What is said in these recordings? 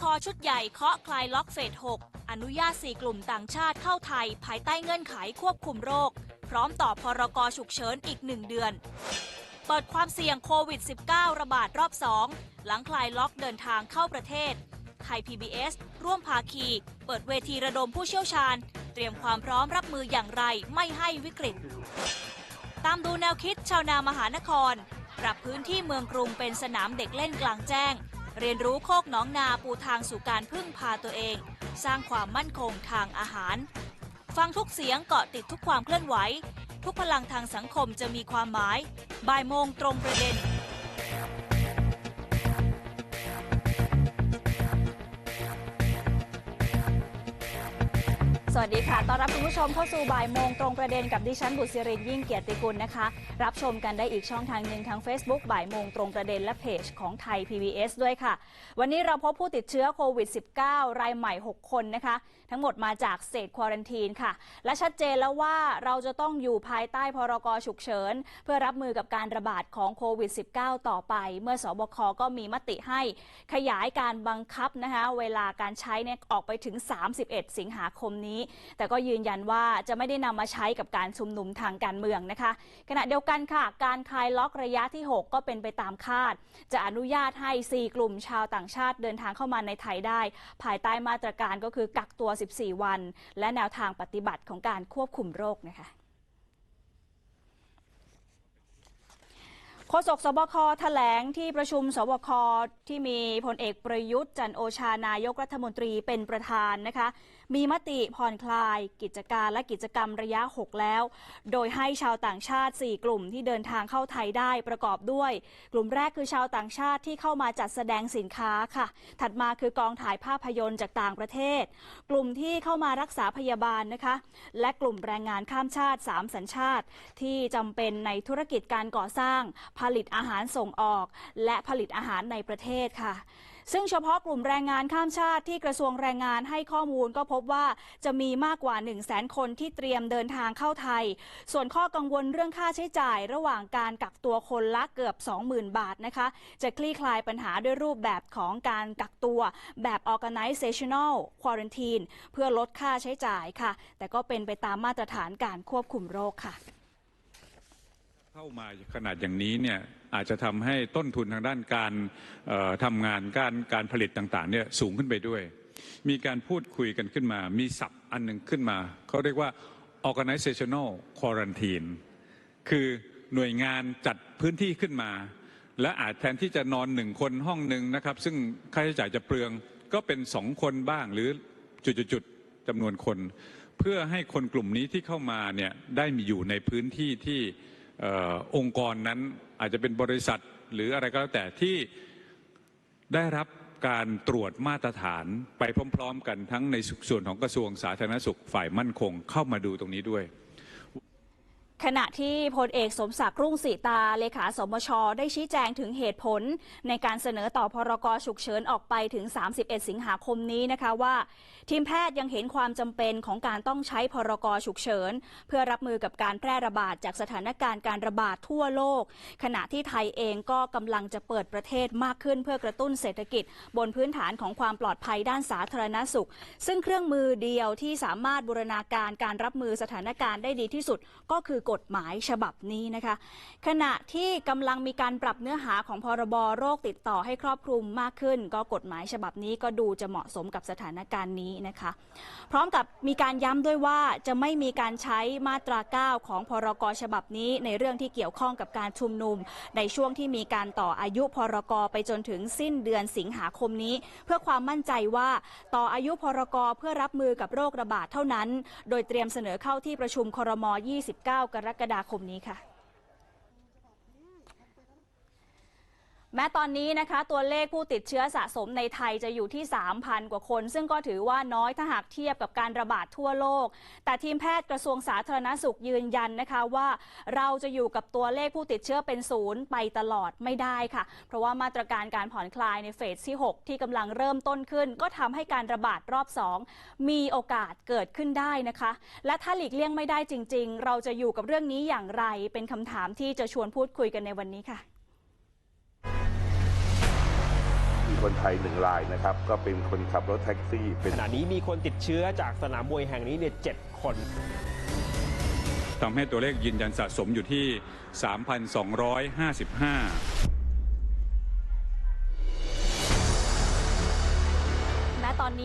คชุดใหญ่เคาะคลายล็อกเฟส 6 อนุญาต 4 กลุ่มต่างชาติเข้าไทย ภายใต้เงื่อนไขควบคุมโรค พร้อมต่อพรกฉุกเฉินอีก 1 เดือน เปิดความเสี่ยงโควิด -19 ระบาดรอบ 2 หลังคลายล็อกเดินทางเข้าประเทศ ไทย PBS ร่วมภาคี เปิดเวทีระดมผู้เชี่ยวชาญ เตรียมความพร้อมรับมืออย่างไรไม่ให้วิกฤต ตามดูแนวคิดชาวนามหานคร ปรับพื้นที่เมืองกรุงเป็นสนามเด็กเล่นกลางแจ้ง เรียนรู้โคกน้องนาปูทางสู่การพึ่งพาตัวเอง สร้างความมั่นคงทางอาหาร ฟังทุกเสียงเกาะติดทุกความเคลื่อนไหว ทุกพลังทางสังคมจะมีความหมาย บ่ายโมงตรงประเด็น สวัสดีค่ะ ต้อนรับคุณผู้ชมเข้าสู่บ่ายโมงตรงประเด็นกับดิฉันบุษรินยิ่งเกียรติกุลนะคะ รับชมกันได้อีกช่องทางหนึ่งทาง Facebook บ่ายโมงตรงประเด็นและเพจของไทย PBS ด้วยค่ะ วันนี้เราพบผู้ติดเชื้อโควิด -19 รายใหม่ 6 คนนะคะ ทั้งหมดมาจากเศษควอรันทีนค่ะ และชัดเจนแล้วว่าเราจะต้องอยู่ภายใต้พรกฉุกเฉิน เพื่อรับมือกับการระบาดของโควิด -19 ต่อไป เมื่อสบคก็มีมติให้ ขยายการบังคับนะคะเวลาการใช้เนี่ยออกไปถึง 31 สิงหาคมนี้แต่ก็ยืนยันว่าจะไม่ได้นำมาใช้กับการชุมนุมทางการเมืองนะคะ ขณะเดียวกันค่ะ การคลายล็อกระยะที่ 6 ก็เป็นไปตามคาด จะอนุญาตให้ 4 กลุ่มชาวต่างชาติเดินทางเข้ามาในไทยได้ ภายใต้มาตรการก็คือกักตัว 14 วัน และแนวทางปฏิบัติของการควบคุมโรคนะคะโฆษกสบคแถลงที่ประชุมสบคที่มีพลเอกประยุทธ์จันโอชานายกรัฐมนตรีเป็นประธานนะคะ มีมติผ่อนคลาย กิจการและกิจกรรมระยะ 6 แล้ว โดยให้ชาวต่างชาติ 4 กลุ่มที่เดินทางเข้าไทยได้ประกอบด้วย กลุ่มแรกคือชาวต่างชาติที่เข้ามาจัดแสดงสินค้าค่ะ ถัดมาคือกองถ่ายภาพยนตร์จากต่างประเทศ กลุ่มที่เข้ามารักษาพยาบาลนะคะ และกลุ่มแรงงานข้ามชาติ 3 สัญชาติ ที่จำเป็นในธุรกิจการก่อสร้าง ผลิตอาหารส่งออก และผลิตอาหารในประเทศค่ะ ซึ่งเฉพาะกลุ่มแรงงานข้ามชาติที่กระทรวงแรงงานให้ข้อมูลก็พบว่าจะมีมากกว่า 1 0 0 0 0แสนคนที่เตรียมเดินทางเข้าไทย ส่วนข้อกังวลเรื่องค่าใช้จ่ายระหว่างการกักตัวคนละเกือบ 20,000 บาทนะคะ จะคลี่คลายปัญหาด้วยรูปแบบของการกักตัวแบบ organizational quarantine เพื่อลดค่าใช้จ่ายค่ะ แต่ก็เป็นไปตามมาตรฐานการควบคุมโรคค่ะ เข้ามาขนาดอย่างนี้เนี่ยอาจจะทำให้ต้นทุนทางด้านการเอ่อทำงานการการผลิตต่างๆเนี่ยสูงขึ้นไปด้วย มีการพูดคุยกันขึ้นมา มีศัพท์อันหนึ่งขึ้นมาเขาเรียกว่า organizational quarantine คือหน่วยงานจัดพื้นที่ขึ้นมา และอาจแทนที่จะนอนหนึ่งคนห้องหนึ่งนะครับ ซึ่งค่าใช้จ่ายจะเปลืองก็เป็นสองคนบ้างหรือจุดๆจำนวนคน เพื่อให้คนกลุ่มนี้ที่เข้ามาเนี่ยได้มีอยู่ในพื้นที่ที่ องค์กรนั้นอาจจะเป็นบริษัทหรืออะไรก็แล้วแต่ที่ได้รับการตรวจมาตรฐานไปพร้อม ๆ กันทั้งในส่วนของกระทรวงสาธารณสุขฝ่ายมั่นคงเข้ามาดูตรงนี้ด้วย ขณะที่พลเอกสมศักดิ์รุ่งสีตาเลขาสมช ได้ชี้แจงถึงเหตุผล ในการเสนอต่อพรกฉุกเฉินออกไปถึง 31 สิงหาคมนี้นะคะว่า ทีมแพทย์ยังเห็นความจำเป็นของการต้องใช้พรกฉุกเฉิน เพื่อรับมือกับการแพร่ระบาดจากสถานการณ์การระบาดทั่วโลก ขณะที่ไทยเองก็กำลังจะเปิดประเทศมากขึ้นเพื่อกระตุ้นเศรษฐกิจ บนพื้นฐานของความปลอดภัยด้านสาธารณสุข ซึ่งเครื่องมือเดียวที่สามารถบูรณาการการรับมือสถานการณ์ได้ดีที่สุดก็คือกฎหมายฉบับนี้นะคะ ขณะที่กำลังมีการปรับเนื้อหาของพรบโรคติดต่อให้ครอบคลุมมากขึ้น ก็กฎหมายฉบับนี้ก็ดูจะเหมาะสมกับสถานการณ์นี้นะคะ พร้อมกับมีการย้ำด้วยว่าจะไม่มีการใช้มาตรา 9 ของพรกฉบับนี้ ในเรื่องที่เกี่ยวข้องกับการชุมนุม ในช่วงที่มีการต่ออายุพรกไปจนถึงสิ้นเดือนสิงหาคมนี้ เพื่อความมั่นใจว่าต่ออายุพรกเพื่อรับมือกับโรคระบาดเท่านั้น โดยเตรียมเสนอเข้าที่ประชุมครม 29 กรกฎาคมนี้ค่ะ แม้ตอนนี้นะคะตัวเลขผู้ติดเชื้อสะสมในไทยจะอยู่ที่ 3,000 กว่าคน ซึ่งก็ถือว่าน้อยถ้าหากเทียบกับการระบาดทั่วโลก แต่ทีมแพทย์กระทรวงสาธารณสุขยืนยันนะคะว่า เราจะอยู่กับตัวเลขผู้ติดเชื้อเป็นศูนย์ไปตลอดไม่ได้ค่ะ เพราะว่ามาตรการการผ่อนคลายในเฟสที่ 6 ที่กำลังเริ่มต้นขึ้น ก็ทำให้การระบาดรอบ 2 มีโอกาสเกิดขึ้นได้นะคะ และถ้าหลีกเลี่ยงไม่ได้จริง ๆ เราจะอยู่กับเรื่องนี้อย่างไร เป็นคำถามที่จะชวนพูดคุยกันในวันนี้ค่ะ คนไทยหนึ่งรายนะครับ ก็เป็นคนขับรถแท็กซี่ เป็นขณะนี้มีคนติดเชื้อจากสนามมวยแห่งนี้เนี่ยเจ็ดคนทำให้ตัวเลขยืนยันสะสมอยู่ที่ 3,255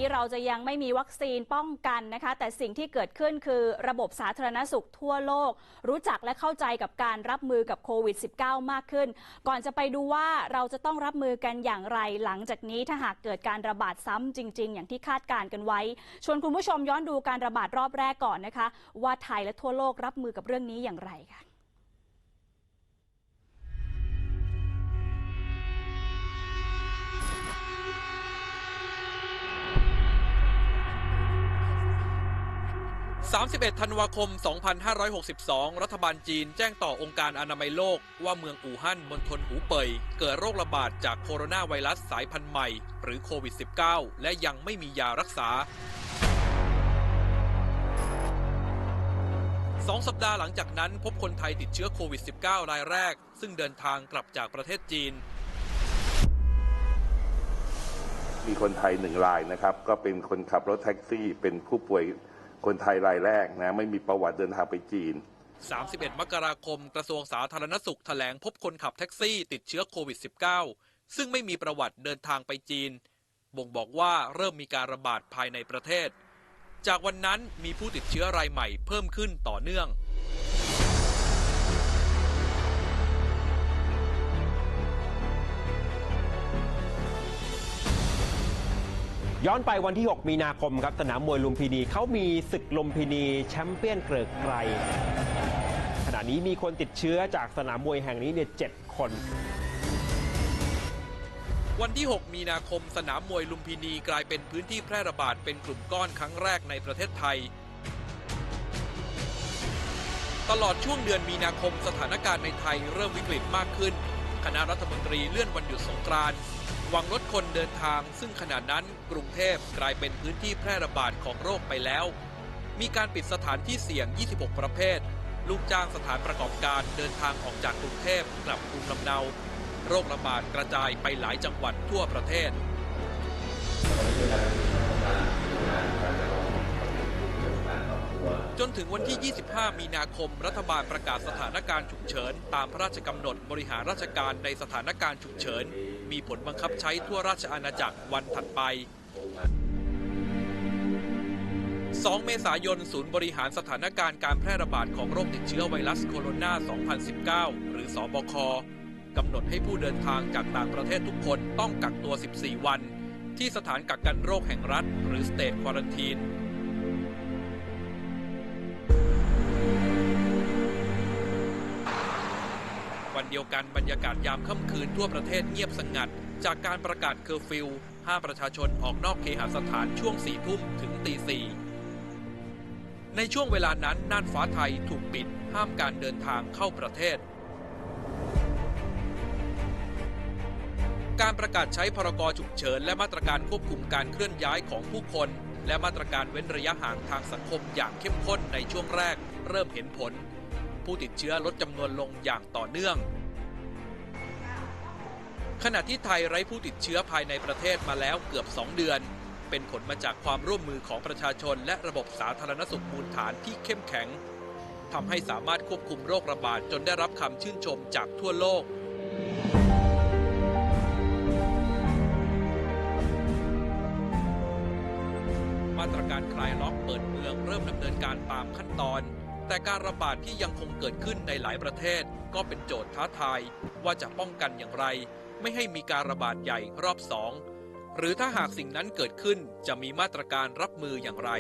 นี้เราจะยังไม่มีวัคซีนป้องกันนะคะ แต่สิ่งที่เกิดขึ้นคือระบบสาธารณสุขทั่วโลก รู้จักและเข้าใจกับการรับมือกับโควิด -19 มากขึ้น ก่อนจะไปดูว่าเราจะต้องรับมือกันอย่างไรหลังจากนี้ถ้าหากเกิดการระบาดซ้ำจริง ๆ อย่างที่คาดการณ์กันไว้ ชวนคุณผู้ชมย้อนดูการระบาดรอบแรกก่อนนะคะ ว่าไทยและทั่วโลกรับมือกับเรื่องนี้อย่างไรค่ะ 31 ธันวาคม 2562 รัฐบาลจีนแจ้งต่อองค์การอนามัยโลก ว่าเมืองอู่ฮั่นมณฑลหูเป่ยเกิดโรคระบาดจากโคโรนาไวรัสสายพันธุ์ใหม่ หรือโควิด -19 และยังไม่มียารักษา สองสัปดาห์หลังจากนั้นพบคนไทยติดเชื้อโควิด -19 รายแรก ซึ่งเดินทางกลับจากประเทศจีนมีคนไทยหนึ่งรายนะครับ ก็เป็นคนขับรถแท็กซี่ เป็นผู้ป่วย คนไทยรายแรกนะไม่มีประวัติเดินทางไปจีน 31 มกราคม กระทรวงสาธารณสุขแถลงพบคนขับแท็กซี่ติดเชื้อโควิด -19 ซึ่งไม่มีประวัติเดินทางไปจีน บ่งบอกว่าเริ่มมีการระบาดภายในประเทศ จากวันนั้นมีผู้ติดเชื้อรายใหม่เพิ่มขึ้นต่อเนื่อง ย้อนไปวันที่ 6 มีนาคมครับ สนามมวยลุมพินีเขามีศึกลุมพินีแชมเปี้ยนเกริกไกรขณะนี้มีคนติดเชื้อจากสนามมวยแห่งนี้เนี่ยเจ็ดคน วันที่ 6 มีนาคมสนามมวยลุมพินีกลายเป็นพื้นที่แพร่ระบาดเป็นกลุ่มก้อนครั้งแรกในประเทศไทย ตลอดช่วงเดือนมีนาคมสถานการณ์ในไทยเริ่มวิกฤตมากขึ้น คณะรัฐมนตรีเลื่อนวันหยุดสงกรานต์หวังลดคนเดินทาง ซึ่งขณะนั้นกรุงเทพกลายเป็นพื้นที่แพร่ระบาดของโรคไปแล้ว มีการปิดสถานที่เสี่ยง 26 ประเภท ลูกจ้างสถานประกอบการเดินทางออกจากกรุงเทพกลับภูมิลำเนา โรคระบาดกระจายไปหลายจังหวัดทั่วประเทศ จนถึงวันที่ 25 มีนาคม รัฐบาลประกาศสถานการณ์ฉุกเฉิน ตามพระราชกำหนดบริหารราชการในสถานการณ์ฉุกเฉิน มีผลบังคับใช้ทั่วราชอาณาจักรวันถัดไป 2 เมษายน ศูนย์บริหารสถานการณ์การแพร่ระบาดของโรคติดเชื้อไวรัสโคโรนา 2019 หรือสอบค กำหนดให้ผู้เดินทางจากต่างประเทศทุกคนต้องกักตัว 14 วัน ที่สถานกักกันโรคแห่งรัฐ หรือ State Quarantine เดียวกันบรรยากาศยามค่ำคืนทั่วประเทศเงียบสงัด จากการประกาศเคอร์ฟิวห้ามประชาชนออกนอกเคหสถานช่วงสี่ทุ่มถึงตีสี่ในช่วงเวลานั้นน่านฟ้าไทยถูกปิดห้ามการเดินทางเข้าประเทศ การประกาศใช้พรกฉุกเฉิน และมาตรการควบคุมการเคลื่อนย้ายของผู้คน และมาตรการเว้นระยะห่างทางสังคมอย่างเข้มข้นในช่วงแรก เริ่มเห็นผล ผู้ติดเชื้อลดจำนวนลงอย่างต่อเนื่อง ขณะที่ไทยไร้ผู้ติดเชื้อภายในประเทศมาแล้วเกือบ 2 เดือน เป็นผลมาจากความร่วมมือของประชาชน และระบบสาธารณสุขมูลฐานที่เข้มแข็งทำให้สามารถควบคุมโรคระบาดจนได้รับคำชื่นชมจากทั่วโลก มาตรการคลายล็อกเปิดเมืองเริ่มดำเนินการตามขั้นตอน แต่การระบาดที่ยังคงเกิดขึ้นในหลายประเทศ ก็เป็นโจทย์ท้าทายว่าจะป้องกันอย่างไร ไม่ให้มีการระบาดใหญ่รอบสองหรือถ้าหากสิ่งนั้นเกิดขึ้นจะมีมาตรการรับมืออย่างไร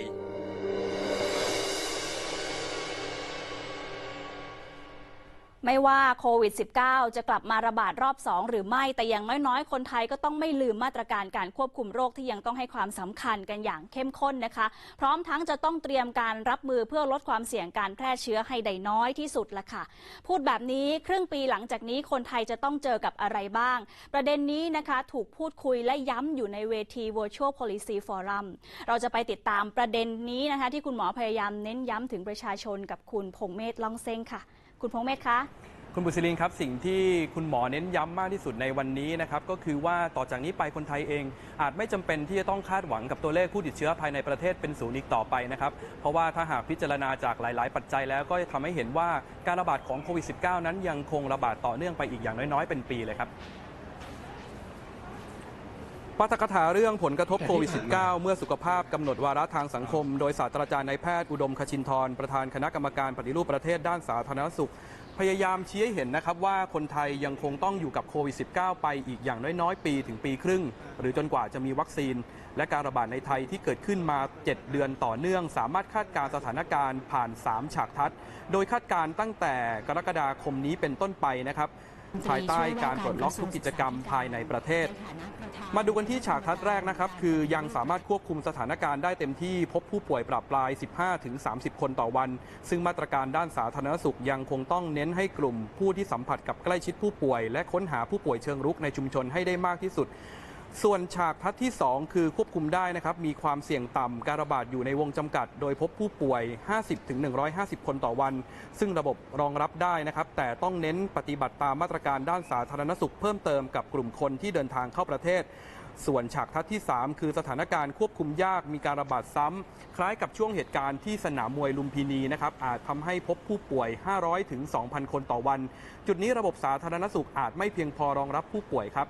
ไม่ว่าโควิด -19 จะกลับมาระบาดรอบ 2 หรือไม่ แต่อย่างน้อยๆ คนไทยก็ต้องไม่ลืมมาตรการการควบคุมโรคที่ยังต้องให้ความสำคัญกันอย่างเข้มข้นนะคะ พร้อมทั้งจะต้องเตรียมการรับมือเพื่อลดความเสี่ยงการแพร่เชื้อให้ได้น้อยที่สุดละค่ะ พูดแบบนี้ครึ่งปีหลังจากนี้คนไทยจะต้องเจอกับอะไรบ้าง ประเด็นนี้นะคะถูกพูดคุยและย้ำอยู่ในเวที Virtual Policy Forum เราจะไปติดตามประเด็นนี้นะคะที่คุณหมอพยายามเน้นย้ำถึงประชาชนกับคุณพงเมธล่องเซ้งค่ะ คุณพงเมธคะคุณบุษรินครับสิ่งที่คุณหมอเน้นย้ำมากที่สุดในวันนี้นะครับก็คือว่าต่อจากนี้ไปคนไทยเอง อาจไม่จำเป็นที่จะต้องคาดหวังกับตัวเลขผู้ติดเชื้อภายในประเทศเป็นศูนย์อีกต่อไปนะครับเพราะว่าถ้าหากพิจารณาจากหลาย ๆ ปัจจัยแล้วก็จะทำให้เห็นว่าการระบาดของโควิด -19 นั้นยังคงระบาดต่อเนื่องไปอีกอย่างน้อย ๆ เป็นปีเลยครับ ปาฐกถาเรื่องผลกระทบโควิด -19 เมื่อสุขภาพกำหนดวาระทางสังคม โดยศาสตราจารย์นายแพทย์อุดมคชินทร์ประธานคณะกรรมการปฏิรูปประเทศด้านสาธารณสุข พยายามชี้ให้เห็นนะครับว่าคนไทยยังคงต้องอยู่กับโควิด -19 ไปอีกอย่างน้อยๆ ปีถึงปีครึ่ง หรือจนกว่าจะมีวัคซีน และการระบาดในไทยที่เกิดขึ้นมา 7 เดือนต่อเนื่อง สามารถคาดการณ์สถานการณ์ผ่าน 3 ฉากทัศน์ โดยคาดการณ์ตั้งแต่กรกฎาคมนี้เป็นต้นไปนะครับ ภายใต้การปลดล็อกทุกกิจกรรมภายในประเทศ มาดูกันที่ฉากทัดแรกนะครับ คือยังสามารถควบคุมสถานการณ์ได้เต็มที่พบผู้ป่วยปรับปลาย 15-30 คนต่อวัน ซึ่งมาตรการด้านสาธารณสุขยังคงต้องเน้นให้กลุ่มผู้ที่สัมผัสกับใกล้ชิดผู้ป่วย และค้นหาผู้ป่วยเชิงรุกในชุมชนให้ได้มากที่สุด ส่วนฉากทัศที่ 2 คือควบคุมได้นะครับ มีความเสี่ยงต่ำการระบาดอยู่ในวงจำกัด โดยพบผู้ป่วย 50-150 คนต่อวัน ซึ่งระบบรองรับได้นะครับ แต่ต้องเน้นปฏิบัติตามมาตรการด้านสาธารณสุขเพิ่มเติมกับกลุ่มคนที่เดินทางเข้าประเทศ ส่วนฉากทัศที่ 3 คือสถานการณ์ควบคุมยากมีการระบาดซ้ำ คล้ายกับช่วงเหตุการณ์ที่สนามมวยลุมพินีนะครับ อาจทำให้พบผู้ป่วย 500-2,000 คนต่อวัน จุดนี้ระบบสาธารณสุขอาจไม่เพียงพอรองรับผู้ป่วยครับ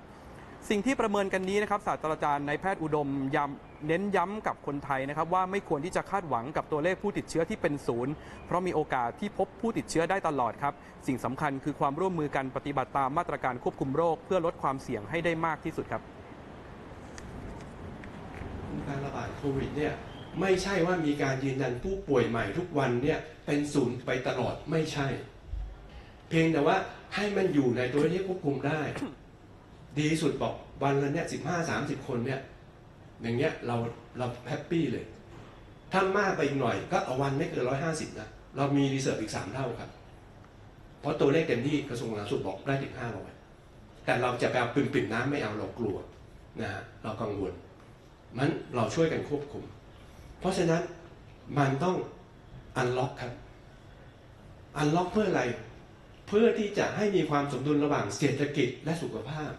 สิ่งที่ประเมินกันนี้นะครับศาสตราจารย์นายแพทย์อุดมย้ำเน้นย้ำกับคนไทยนะครับว่าไม่ควรที่จะคาดหวังกับตัวเลขผู้ติดเชื้อที่เป็นศูนย์เพราะมีโอกาสที่พบผู้ติดเชื้อได้ตลอดครับสิ่งสำคัญคือความร่วมมือกันปฏิบัติตามมาตรการควบคุมโรค เพื่อลดความเสี่ยงให้ได้มากที่สุดครับการระบาดโควิดเนี่ยไม่ใช่ว่ามีการยืนยันผู้ป่วยใหม่ทุกวันเนี่ยเป็นศูนย์ไปตลอดไม่ใช่ เพียงแต่ว่าให้มันอยู่ในตัวที่ควบคุมได้ ดีสุดบอกวันละเนี่ยสิบห้าสามสิบคนเนี่ยอย่างเงี้ยเราเราแฮปปี้เลย ถ้ามากไปอีกหน่อยก็เอาวันไม่เกินร้อยห้าสิบนะเรามีรีเสิร์ฟอีกสามเท่าครับ เพราะตัวเลขเต็มที่กระทรวงสาธารณสุขบอกได้ถึงห้าร้อยแต่เราจะไปเอาปิ่มๆน้ำไม่เอาเรากลัวนะฮะเรากังวลมันเราช่วยกันควบคุม เพราะฉะนั้นมันต้องอันล็อกครับอันล็อกเพื่ออะไร เพื่อที่จะให้มีความสมดุลระหว่างเศรษฐกิจและสุขภาพ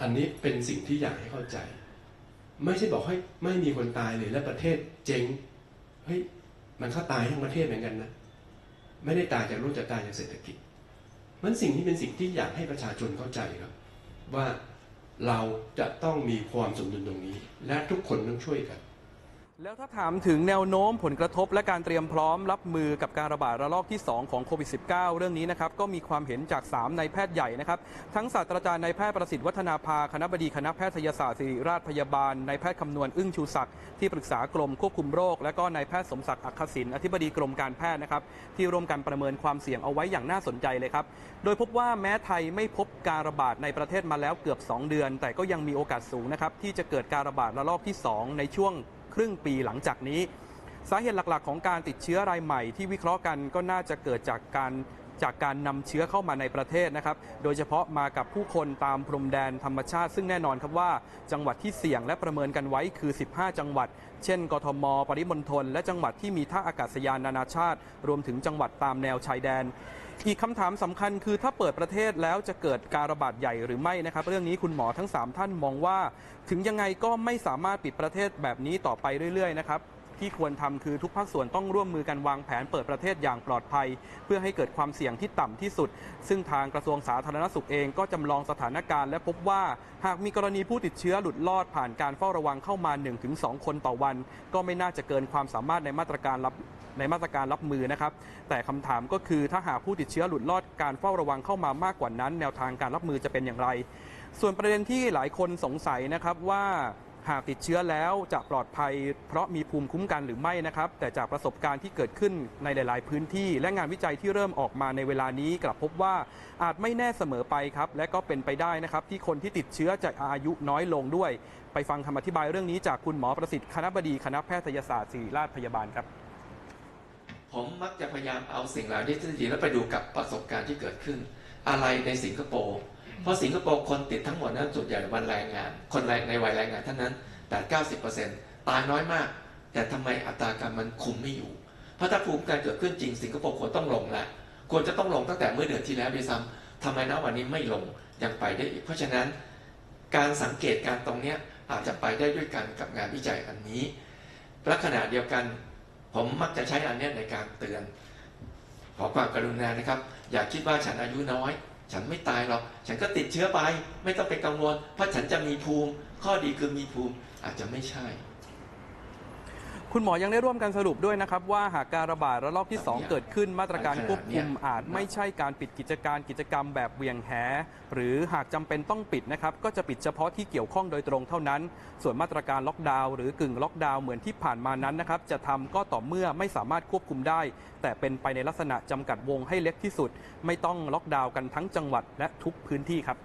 อันนี้เป็นสิ่งที่อยากให้เข้าใจ ไม่ใช่บอกให้ไม่มีคนตายเลยและประเทศเจ๊งเฮ้ยมันก็ตายทั้งประเทศเหมือนกันนะ ไม่ได้ตายจากโรคจะตายจากเศรษฐกิจ มันสิ่งที่เป็นสิ่งที่อยากให้ประชาชนเข้าใจครับ ว่าเราจะต้องมีความสมดุลตรงนี้ และทุกคนต้องช่วยกัน แล้วถ้าถามถึงแนวโน้มผลกระทบและการเตรียมพร้อมรับมือกับการระบาดระลอกที่ 2 ของโควิด -19 เรื่องนี้นะครับก็มีความเห็นจาก 3 นายแพทย์ใหญ่นะครับ ทั้งศาสตราจารย์นายแพทย์ประสิทธิ์วัฒนาภาคณะบดีคณะแพทยศาสตร์ศิริราชพยาบาลนายแพทย์คำนวณอึ้งชูศักดิ์ที่ปรึกษากรมควบคุมโรค และก็นายแพทย์สมศักดิ์อักขศินอธิบดีกรมการแพทย์นะครับที่ร่วมกันประเมินความเสี่ยงเอาไว้อย่างน่าสนใจเลยครับโดยพบว่าแม้ไทยไม่พบการระบาดในประเทศมาแล้วเกือบ 2 เดือน แต่ก็ยังมีโอกาสสูงนะครับที่จะเกิดการระบาดระลอกที่ 2 ในช่วง ครึ่งปีหลังจากนี้ สาเหตุหลักๆ ของการติดเชื้อรายใหม่ที่วิเคราะห์กันก็น่าจะเกิดจากการจากการนำเชื้อเข้ามาในประเทศนะครับ โดยเฉพาะมากับผู้คนตามพรมแดนธรรมชาติ ซึ่งแน่นอนครับว่า จังหวัดที่เสี่ยงและประเมินกันไว้คือ 15 จังหวัด เช่น กทม ปริมณฑล และจังหวัดที่มีท่าอากาศยานนานาชาติ รวมถึงจังหวัดตามแนวชายแดน อีกคำถามสำคัญคือถ้าเปิดประเทศแล้วจะเกิดการระบาดใหญ่หรือไม่นะครับ เรื่องนี้คุณหมอทั้ง 3 ท่านมองว่า ถึงยังไงก็ไม่สามารถปิดประเทศแบบนี้ต่อไปเรื่อยๆนะครับที่ควรทำคือทุกภาคส่วนต้องร่วมมือกันวางแผนเปิดประเทศอย่างปลอดภัย เพื่อให้เกิดความเสี่ยงที่ต่ำที่สุด ซึ่งทางกระทรวงสาธารณสุขเองก็จำลองสถานการณ์และพบว่า หากมีกรณีผู้ติดเชื้อหลุดลอดผ่านการเฝ้าระวังเข้ามา 1-2 คนต่อวัน ก็ไม่น่าจะเกินความสามารถในมาตรการรับ ในมาตรการรับมือนะครับ แต่คำถามก็คือถ้าหากผู้ติดเชื้อหลุดลอดการเฝ้าระวังเข้ามามากกว่านั้น แนวทางการรับมือจะเป็นอย่างไร ส่วนประเด็นที่หลายคนสงสัยนะครับว่าหากติดเชื้อแล้วจะปลอดภัย เพราะมีภูมิคุ้มกันหรือไม่นะครับ แต่จากประสบการณ์ที่เกิดขึ้นในหลาย ๆ พื้นที่ และงานวิจัยที่เริ่มออกมาในเวลานี้กลับพบว่าอาจไม่แน่เสมอไปครับ และก็เป็นไปได้นะครับ ที่คนที่ติดเชื้อจะอายุน้อยลงด้วย ไปฟังคำอธิบายเรื่องนี้จากคุณหมอประสิทธิ์คณะบดีคณะแพทยศาสตร์ศิริราชพยาบาลครับ ผมมักจะพยายามเอาสิ่งเหล่านี้ที่จริงแล้วไปดูกับประสบการณ์ที่เกิดขึ้น อะไรในสิงคโปร์เพราะสิงคโปร์คนติดทั้งหมดนั้นส่วนใหญ่วันแรงงาน คนแรงในวัยแรงงานท่านนั้น8 90ตายน้อยมาก แต่ทำไมอัตราการมันคุมไม่อยู่เพราะถ้าภูมิกันเกิดขึ้นจริงสิงคโปร์ควรต้องลงละควรจะต้องลงตั้งแต่เมื่อเดือนที่แล้วด้วยซ้ำทำไมนะวันนี้ไม่ลงยังไปได้อีก เพราะฉะนั้น การสังเกตการตรงนี้อาจจะไปได้ด้วยกันกับงานวิจัยอันนี้และขณะเดียวกัน ผมมักจะใช้อันนี้ในการเตือน ขอความกรุณานะครับ อย่าคิดว่าฉันอายุน้อย ฉันไม่ตายหรอก ฉันก็ติดเชื้อไป ไม่ต้องไปกังวล เพราะฉันจะมีภูมิ ข้อดีคือมีภูมิอาจจะไม่ใช่ คุณหมอยังได้ร่วมกันสรุปด้วยนะครับ ว่าหากการระบาดระลอกที่ 2 เกิดขึ้นมาตรการควบคุมอาจไม่ใช่การปิดกิจการกิจกรรมแบบเหวียงแห หรือหากจำเป็นต้องปิดนะครับ ก็จะปิดเฉพาะที่เกี่ยวข้องโดยตรงเท่านั้น ส่วนมาตรการล็อกดาวน์หรือกึ่งล็อกดาวน์เหมือนที่ผ่านมานั้นนะครับจะทำก็ต่อเมื่อไม่สามารถควบคุมได้ แต่เป็นไปในลักษณะจำกัดวงให้เล็กที่สุด ไม่ต้องล็อกดาวน์กันทั้งจังหวัดและทุกพื้นที่ครับ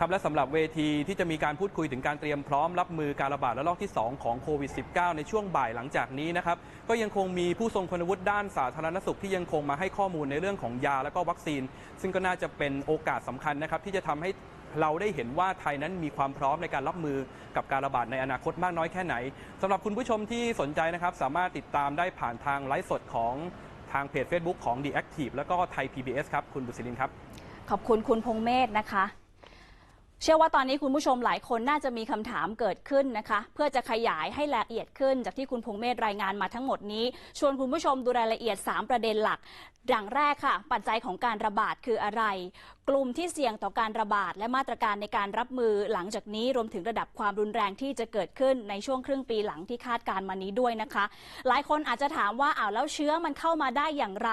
ครับและสำหรับเวทีที่จะมีการพูดคุยถึงการเตรียมพร้อมรับมือการระบาดระลอกที่ 2 ของโควิด -19 ในช่วงบ่ายหลังจากนี้นะครับก็ยังคงมีผู้ทรงคุณวุฒิด้านสาธารณสุขที่ยังคงมาให้ข้อมูลในเรื่องของยาและก็วัคซีน ซึ่งก็น่าจะเป็นโอกาสสำคัญนะครับที่จะทำให้เราได้เห็นว่าไทยนั้นมีความพร้อมในการรับมือกับการระบาดในอนาคตมากน้อยแค่ไหนสำหรับคุณผู้ชมที่สนใจนะครับสามารถติดตามได้ผ่านทางไลฟ์สดของทางเพจ Facebook ของ The Active แล้วก็ไทย PBS ครับคุณบุษรินครับขอบคุณคุณพงเมธนะคะ เชื่อว่าตอนนี้คุณผู้ชมหลายคนน่าจะมีคำถามเกิดขึ้นนะคะ เพื่อจะขยายให้ละเอียดขึ้น จากที่คุณพงเมธรายงานมาทั้งหมดนี้ ชวนคุณผู้ชมดูรายละเอียด 3 ประเด็นหลักอย่างแรกค่ะ ปัจจัยของการระบาดคืออะไร กลุ่มที่เสี่ยงต่อการระบาด และมาตรการในการรับมือหลังจากนี้รวมถึงระดับความรุนแรงที่จะเกิดขึ้นในช่วงครึ่งปีหลังที่คาดการมานี้ด้วยนะคะ หลายคนอาจจะถามว่าอ้าวแล้วเชื้อมันเข้ามาได้อย่างไร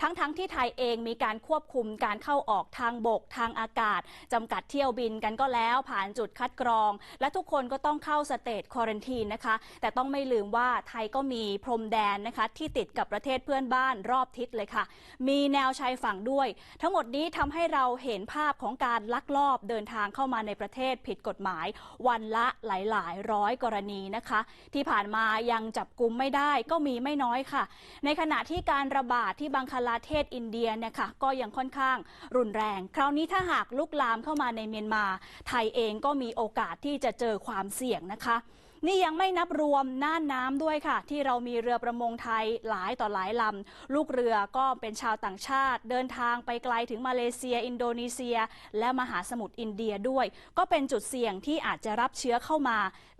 ทั้งๆทที่ไทยเองมีการควบคุมการเข้าออกทางบกทางอากาศจำกัดเที่ยวบินกันก็แล้วผ่านจุดคัดกรอง และทุกคนก็ต้องเข้าสเตจควอรันทีนนะคะ แต่ต้องไม่ลืมว่าไทยก็มีพรมแดนนะคะ ที่ติดกับประเทศเพื่อนบ้านรอบทิศเลยค่ะ มีแนวชายฝั่งด้วย ทั้งหมดนี้ทำให้เราเห็นภาพของการลักลอบเดินทางเข้ามาในประเทศผิดกฎหมาย วันละหลาย ๆ ร้อยกรณีนะคะ ที่ผ่านมายังจับกลุ่มไม่ได้ก็มีไม่น้อยค่ะ ในขณะที่การระบาดที่บังคลาเทศอินเดียเนี่ยค่ะก็ยังค่อนข้างรุนแรง คราวนี้ถ้าหากลุกลามเข้ามาในเมียนมาไทยเองก็มีโอกาสที่จะเจอความเสี่ยงนะคะ นี่ยังไม่นับรวมน่านน้ำด้วยค่ะ ที่เรามีเรือประมงไทยหลายต่อหลายลำลูกเรือก็เป็นชาวต่างชาติ เดินทางไปไกลถึงมาเลเซีย อินโดนีเซีย และมหาสมุทรอินเดียด้วย ก็เป็นจุดเสี่ยงที่อาจจะรับเชื้อเข้ามา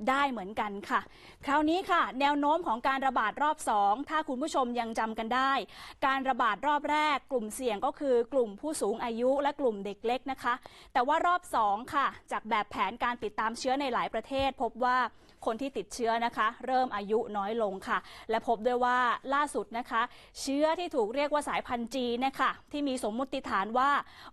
ได้เหมือนกันค่ะ คราวนี้ค่ะ แนวโน้มของการระบาดรอบ 2 ถ้าคุณผู้ชมยังจำกันได้ การระบาดรอบแรก กลุ่มเสี่ยงก็คือกลุ่มผู้สูงอายุและกลุ่มเด็กเล็กนะคะ แต่ว่ารอบ 2 ค่ะ จากแบบแผนการติดตามเชื้อในหลายประเทศ พบว่า คนที่ติดเชื้อนะคะ เริ่มอายุน้อยลงค่ะ และพบด้วยว่าล่าสุดนะคะ เชื้อที่ถูกเรียกว่าสายพันธุ์จีนะคะที่มีสมมุติฐานว่า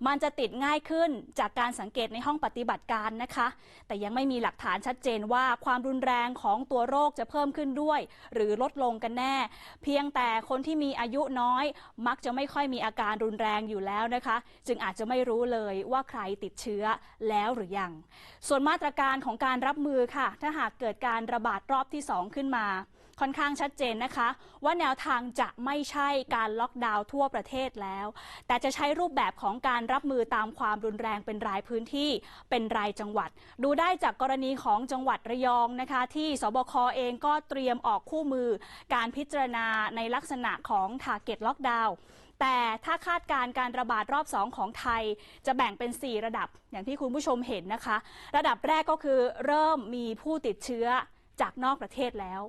มันจะติดง่ายขึ้นจากการสังเกตในห้องปฏิบัติการนะคะ แต่ยังไม่มีหลักฐานชัดเจนว่าความรุนแรงของตัวโรคจะเพิ่มขึ้นด้วย หรือลดลงกันแน่ เพียงแต่คนที่มีอายุน้อย มักจะไม่ค่อยมีอาการรุนแรงอยู่แล้วนะคะ จึงอาจจะไม่รู้เลยว่าใครติดเชื้อแล้วหรือยัง ส่วนมาตรการของการรับมือค่ะ ถ้าหากเกิดการระบาดรอบที่ 2 ขึ้นมา ค่อนข้างชัดเจนนะคะ ว่าแนวทางจะไม่ใช่การล็อกดาวน์ทั่วประเทศแล้ว แต่จะใช้รูปแบบของการรับมือตามความรุนแรงเป็นรายพื้นที่เป็นรายจังหวัด ดูได้จากกรณีของจังหวัดระยองนะคะ ที่สบคเองก็เตรียมออกคู่มือ การพิจารณาในลักษณะของ Target Lockdown แต่ถ้าคาดการณ์การระบาดรอบ 2 ของไทย จะแบ่งเป็น 4 ระดับอย่างที่คุณผู้ชมเห็นนะคะ ระดับแรกก็คือเริ่มมีผู้ติดเชื้อจากนอกประเทศแล้ว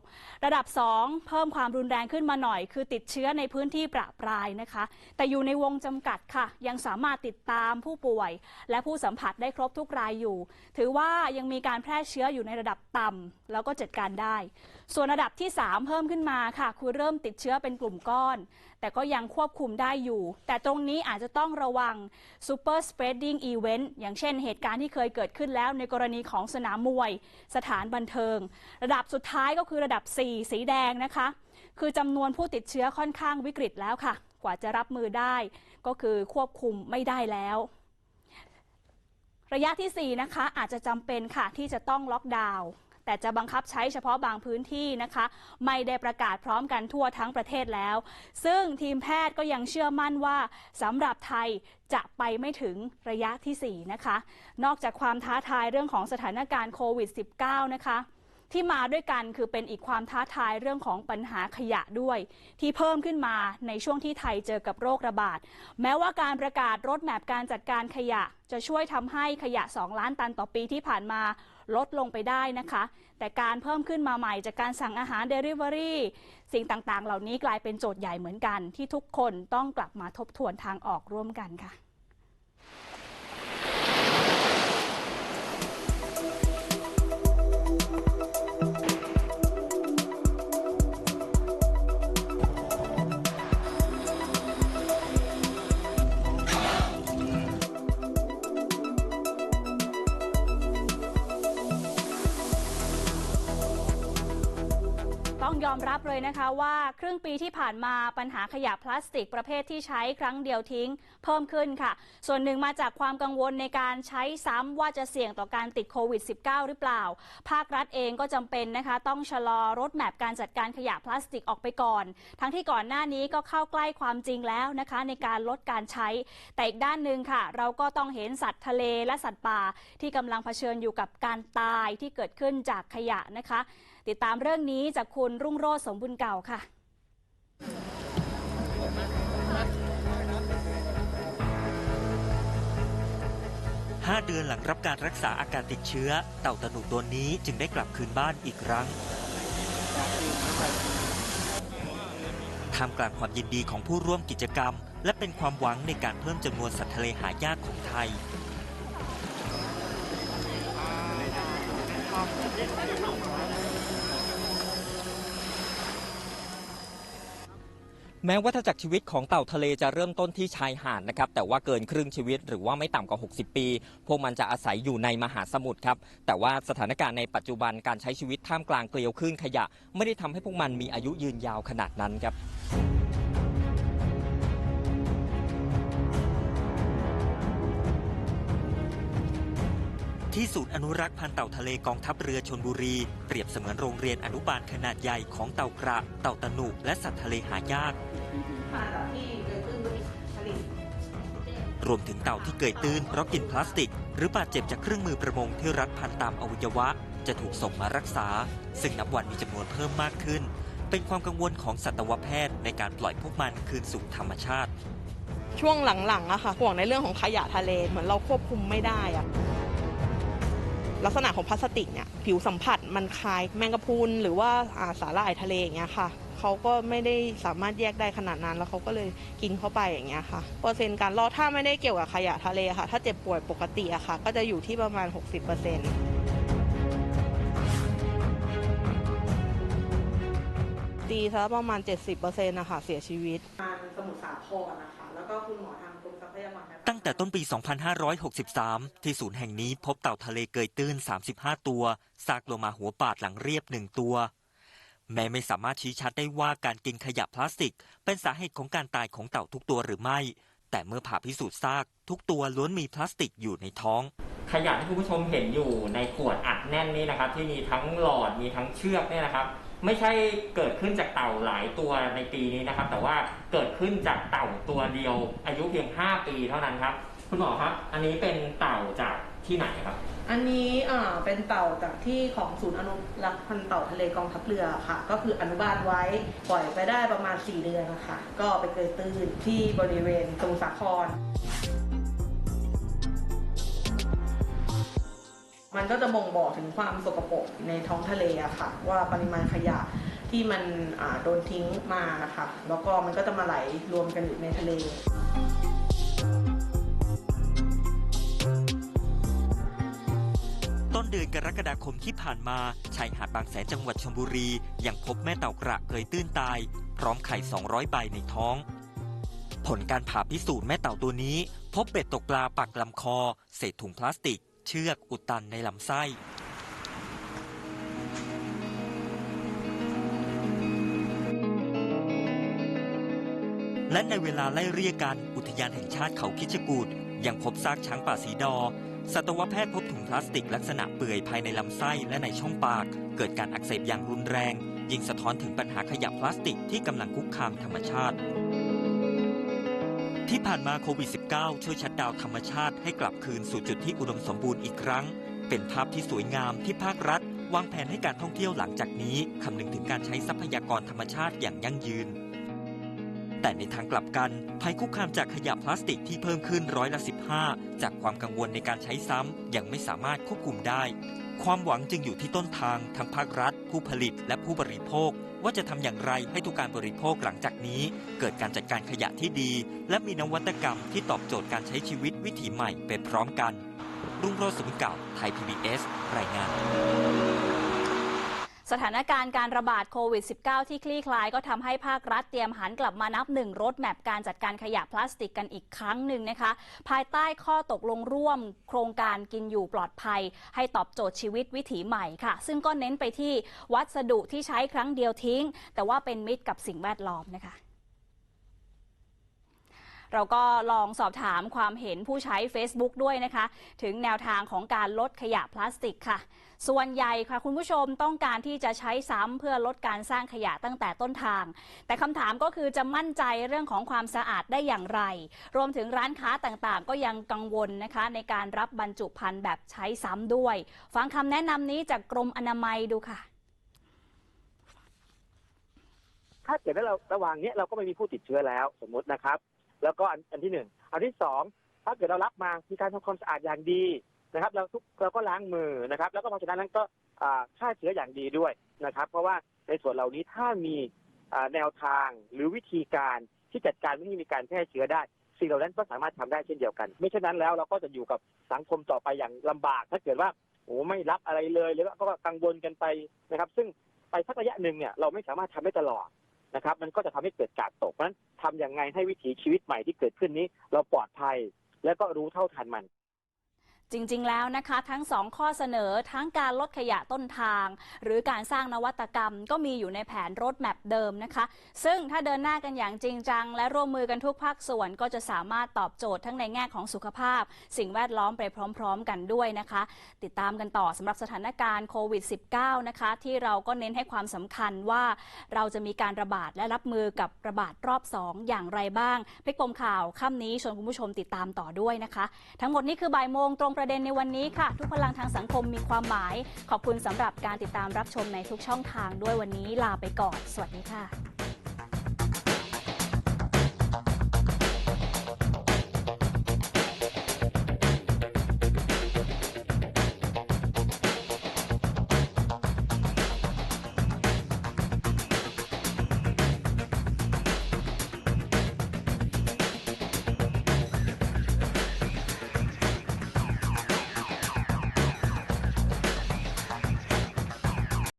ระดับ 2 เพิ่มความรุนแรงขึ้นมาหน่อย คือติดเชื้อในพื้นที่ประปรายนะคะ แต่อยู่ในวงจำกัดค่ะ ยังสามารถติดตามผู้ป่วย และผู้สัมผัสได้ครบทุกรายอยู่ ถือว่ายังมีการแพร่เชื้ออยู่ในระดับต่ำแล้วก็จัดการได้ส่วนระดับที่ 3 เพิ่มขึ้นมาค่ะ คือเริ่มติดเชื้อเป็นกลุ่มก้อน แต่ก็ยังควบคุมได้อยู่ แต่ตรงนี้อาจจะต้องระวัง super spreading event อย่างเช่นเหตุการณ์ที่เคยเกิดขึ้นแล้วในกรณีของสนามมวย สถานบันเทิง ระดับสุดท้ายก็คือระดับ 4 สีแดงนะคะ คือจำนวนผู้ติดเชื้อค่อนข้างวิกฤตแล้วค่ะ กว่าจะรับมือได้ ก็คือควบคุมไม่ได้แล้วระยะทีสี่4 นะคะ อาจจะจำเป็นค่ะที่จะต้องล็อกดาวน์ แต่จะบังคับใช้เฉพาะบางพื้นที่นะคะ ไม่ได้ประกาศพร้อมกันทั่วทั้งประเทศแล้ว ซึ่งทีมแพทย์ก็ยังเชื่อมั่นว่าสำหรับไทยจะไปไม่ถึงระยะทีสี่4 นะคะ นอกจากความท้าทายเรื่องของสถานการณ์โควิด -19 นะคะ ที่มาด้วยกันคือเป็นอีกความท้าทายเรื่องของปัญหาขยะด้วย ที่เพิ่มขึ้นมาในช่วงที่ไทยเจอกับโรคระบาด แม้ว่าการประกาศรถแมพการจัดการขยะ จะช่วยทำให้ขยะ 2 ล้านตันต่อปีที่ผ่านมาลดลงไปได้นะคะ แต่การเพิ่มขึ้นมาใหม่จากการสั่งอาหาร Delivery สิ่งต่างๆ เหล่านี้กลายเป็นโจทย์ใหญ่เหมือนกัน ที่ทุกคนต้องกลับมาทบทวนทางออกร่วมกันค่ะ อมรับเลยนะคะว่าครึ่งปีที่ผ่านมาปัญหาขยะพลาสติกประเภทที่ใช้ครั้งเดียวทิ้ง เพิ่มขึ้นค่ะ ส่วนหนึ่งมาจากความกังวลในการใช้ซ้ำว่าจะเสี่ยงต่อการติดโควิด -19 หรือเปล่า ภาครัฐเองก็จำเป็นนะคะ ต้องชะลอรถแมพการจัดการขยะพลาสติกออกไปก่อน ทั้งที่ก่อนหน้านี้ก็เข้าใกล้ความจริงแล้วนะคะ ในการลดการใช้ แต่อีกด้านหนึ่งค่ะ เราก็ต้องเห็นสัตว์ทะเลและสัตว์ป่าที่กำลังเผชิญอยู่กับการตายที่เกิดขึ้นจากขยะนะคะ ติดตามเรื่องนี้จากคุณรุ่งโรจน์สมบุญเก่าค่ะห้าเดือนหลังรับการรักษาอาการติดเชื้อ เต่าตะหนุตัวนี้จึงได้กลับคืนบ้านอีกครั้งท่ามกลางความยินดีของผู้ร่วมกิจกรรม และเป็นความหวังในการเพิ่มจำนวนสัตว์ทะเลหายากของไทย แม้วัฏจักรชีวิตของเต่าทะเลจะเริ่มต้นที่ชายหาดนะครับแต่ว่าเกินครึ่งชีวิตหรือว่าไม่ต่ำกว่า 60 ปี พวกมันจะอาศัยอยู่ในมหาสมุทรครับแต่ว่าสถานการณ์ในปัจจุบันการใช้ชีวิตท่ามกลางเกลียวคลื่นขยะ ไม่ได้ทำให้พวกมันมีอายุยืนยาวขนาดนั้นครับ ที่ศูนย์อนุรักษ์พันธุ์เต่าทะเลกองทัพเรือชนบุรี เปรียบเสมือนโรงเรียนอนุบาลขนาดใหญ่ของเต่ากระ เต่าตะหนุและสัตว์ทะเลหายาก รวมถึงเต่าที่เกยตื้นเพราะกินพลาสติก หรือบาดเจ็บจากเครื่องมือประมงที่รัดพันตามอวัยวะ จะถูกส่งมารักษา ซึ่งนับวันมีจำนวนเพิ่มมากขึ้น เป็นความกังวลของสัตวแพทย์ในการปล่อยพวกมันคืนสู่ธรรมชาติ ช่วงหลังๆอะค่ะห่วงในเรื่องของขยะทะเลเหมือนเราควบคุมไม่ได้อะลักษณะของพลาสติกเนี่ยผิวสัมผัสมันคล้ายแมงกะพรุนหรือว่าอ่าสาหร่ายทะเลอย่างเงี้ยค่ะ เขาก็ไม่ได้สามารถแยกได้ขนาดนั้น แล้วเขาก็เลยกินเข้าไปอย่างเงี้ยค่ะเปอร์เซ็นต์การรอดถ้าไม่ได้เกี่ยวกับขยะทะเลค่ะ ถ้าเจ็บป่วยปกติอะค่ะ ก็จะอยู่ที่ประมาณ 60%ตีซะประมาณ 70%นะคะเสียชีวิตสมุทรสาครนะคะแล้วก็คุณหมอทางกรมทรัพยากรตั้งแต่ต้นปี 2563 ที่ศูนย์แห่งนี้พบเต่าทะเลเกยตื้น 35 ตัว ซากโลมาหัวปาดหลังเรียบหนึ่งตัว แม้ไม่สามารถชี้ชัดได้ว่าการกินขยะพลาสติก เป็นสาเหตุของการตายของเต่าทุกตัวหรือไม่ แต่เมื่อผ่าพิสูจน์ซาก ทุกตัวล้วนมีพลาสติกอยู่ในท้อง ขยะที่คุณผู้ชมเห็นอยู่ในขวดอัดแน่นนี่นะครับ ที่มีทั้งหลอดมีทั้งเชือกเนี่ยนะครับ ไม่ใช่เกิดขึ้นจากเต่าหลายตัวในปีนี้นะครับ แต่ว่าเกิดขึ้นจากเต่าตัวเดียว อายุเพียง 5 ปีเท่านั้นครับ คุณหมอครับ อันนี้เป็นเต่าจาก ที่ไหนครับ อันนี้อ่าเป็นเต่าจากที่ของศูนย์อนุรักษ์พันธุ์เต่าทะเลกองทัพเรือค่ะ ก็คืออนุบาลไว้ปล่อยไปได้ประมาณ 4 เดือนนะคะก็ไปเกยตื้นที่บริเวณสมุทรสาคร มันก็จะบ่งบอกถึงความสกปรกในท้องทะเลอะค่ะ ว่าปริมาณขยะที่มันอ่าโดนทิ้งมานะคะ แล้วก็มันก็จะมาไหลรวมกันอยู่ในทะเล นเดือนกรกฎาคมที่ผ่านมาชายหาดบางแสนจังหวัดชลบุรี ยังพบแม่เต่ากระเกยตื้นตาย พร้อมไข่ 200 ใบในท้อง ผลการผ่าพิสูจน์แม่เต่าตัวนี้ พบเบ็ดตกปลาปักลำคอ เศษถุงพลาสติก เชือกอุดตันในลำไส้และในเวลาไล่เรียกกัน อุทยานแห่งชาติเขาคิดจกูดยังพบซากช้างป่าสีดอ สัตวแพทย์พบถุงพลาสติกลักษณะเปื่อยภายในลำไส้และในช่องปาก เกิดการอักเสบอย่างรุนแรง ยิ่งสะท้อนถึงปัญหาขยะพลาสติกที่กำลังคุกคามธรรมชาติ ที่ผ่านมาโควิด -19 ช่วยชัดดาวธรรมชาติให้กลับคืนสู่จุดที่อุดมสมบูรณ์อีกครั้ง เป็นภาพที่สวยงามที่ภาครัฐ วางแผนให้การท่องเที่ยวหลังจากนี้คำนึงถึงการใช้ทรัพยากรธรรมชาติอย่างยั่งยืน แต่ในทางกลับกัน ภัยคุกคามจากขยะพลาสติกที่เพิ่มขึ้นร้อยละ 15 จากความกังวลในการใช้ซ้ำยังไม่สามารถควบคุมได้ ความหวังจึงอยู่ที่ต้นทางทั้งภาครัฐ ผู้ผลิตและผู้บริโภค ว่าจะทำอย่างไรให้ทุกการบริโภคหลังจากนี้ เกิดการจัดการขยะที่ดี และมีนวัตกรรมที่ตอบโจทย์การใช้ชีวิตวิถีใหม่ไปพร้อมกัน รุ่งโรจน์สมิงเก่าไทย PBS รายงาน สถานการณ์การระบาดโควิด -19 ที่คลี่คลายก็ทำให้ภาครัฐเตรียมหันกลับมานับหนึ่งรถแมพการจัดการขยะพลาสติกกันอีกครั้งหนึ่งนะคะ ภายใต้ข้อตกลงร่วมโครงการกินอยู่ปลอดภัย ให้ตอบโจทย์ชีวิตวิถีใหม่ค่ะ ซึ่งก็เน้นไปที่วัสดุที่ใช้ครั้งเดียวทิ้ง แต่ว่าเป็นมิตรกับสิ่งแวดล้อมนะคะเราก็ลองสอบถามความเห็นผู้ใช้ Facebook ด้วยนะคะ ถึงแนวทางของการลดขยะพลาสติกค่ะ ส่วนใหญ่ค่ะคุณผู้ชมต้องการที่จะใช้ซ้ำเพื่อลดการสร้างขยะตั้งแต่ต้นทาง แต่คำถามก็คือจะมั่นใจเรื่องของความสะอาดได้อย่างไร รวมถึงร้านค้าต่างๆ ก็ยังกังวลนะคะ ในการรับบรรจุภัณฑ์แบบใช้ซ้ำด้วย ฟังคำแนะนำนี้จากกรมอนามัยดูค่ะถ้าเกิดว่าเราระหว่างนี้เราก็ไม่มีผู้ติดเชื้อแล้วสมมตินะครับ แล้วก็อันอันที่หนึ่งอันที่สองถ้าเกิดเรารับมามีการทำความสะอาดอย่างดี นะครับ เราทุกเราก็ล้างมือนะครับ แล้วก็เพราะฉะนั้นก็อ่าฆ่าเชื้ออย่างดีด้วยนะครับ เพราะว่าในส่วนเหล่านี้ถ้ามีแนวทางหรือวิธีการที่จัดการไม่ให้มีการแพร่เชื้อได้สิ่งเหล่านั้นก็สามารถทำได้เช่นเดียวกัน ไม่เช่นนั้นแล้วเราก็จะอยู่กับสังคมต่อไปอย่างลำบาก ถ้าเกิดว่าโอ้ไม่รับอะไรเลยหรือว่าก็กังวลกันไปนะครับ ซึ่งไปสักระยะหนึ่งเนี่ยเราไม่สามารถทำได้ตลอดนะครับ มันก็จะทำให้เกิดกาดตกเพราะฉะนั้นทำอย่างไงให้วิถีชีวิตใหม่ที่เกิดขึ้นนี้ เราปลอดภัยและก็รู้เท่าทันมัน จริง ๆ แล้วนะคะ ทั้งสองข้อเสนอทั้งการลดขยะต้นทาง หรือการสร้างนวัตกรรมก็มีอยู่ในแผนรถแมพเดิมนะคะ ซึ่งถ้าเดินหน้ากันอย่างจริงจัง และร่วมมือกันทุกภาคส่วนก็จะสามารถตอบโจทย์ทั้งในแง่ของสุขภาพ สิ่งแวดล้อมไปพร้อม ๆ กันด้วยนะคะ ติดตามกันต่อสำหรับสถานการณ์โควิด -19 นะคะ ที่เราก็เน้นให้ความสำคัญว่าเราจะมีการระบาดและรับมือกับระบาดรอบ 2 อย่างไรบ้างพลิกปมข่าวค่ำนี้ชวนคุณผู้ชมติดตามต่อด้วยนะคะ ทั้งหมดนี้คือบ่ายโมงตรงประเด็นในวันนี้ค่ะ ทุกพลังทางสังคมมีความหมาย ขอบคุณสำหรับการติดตามรับชมในทุกช่องทางด้วยวันนี้ลาไปก่อน สวัสดีค่ะ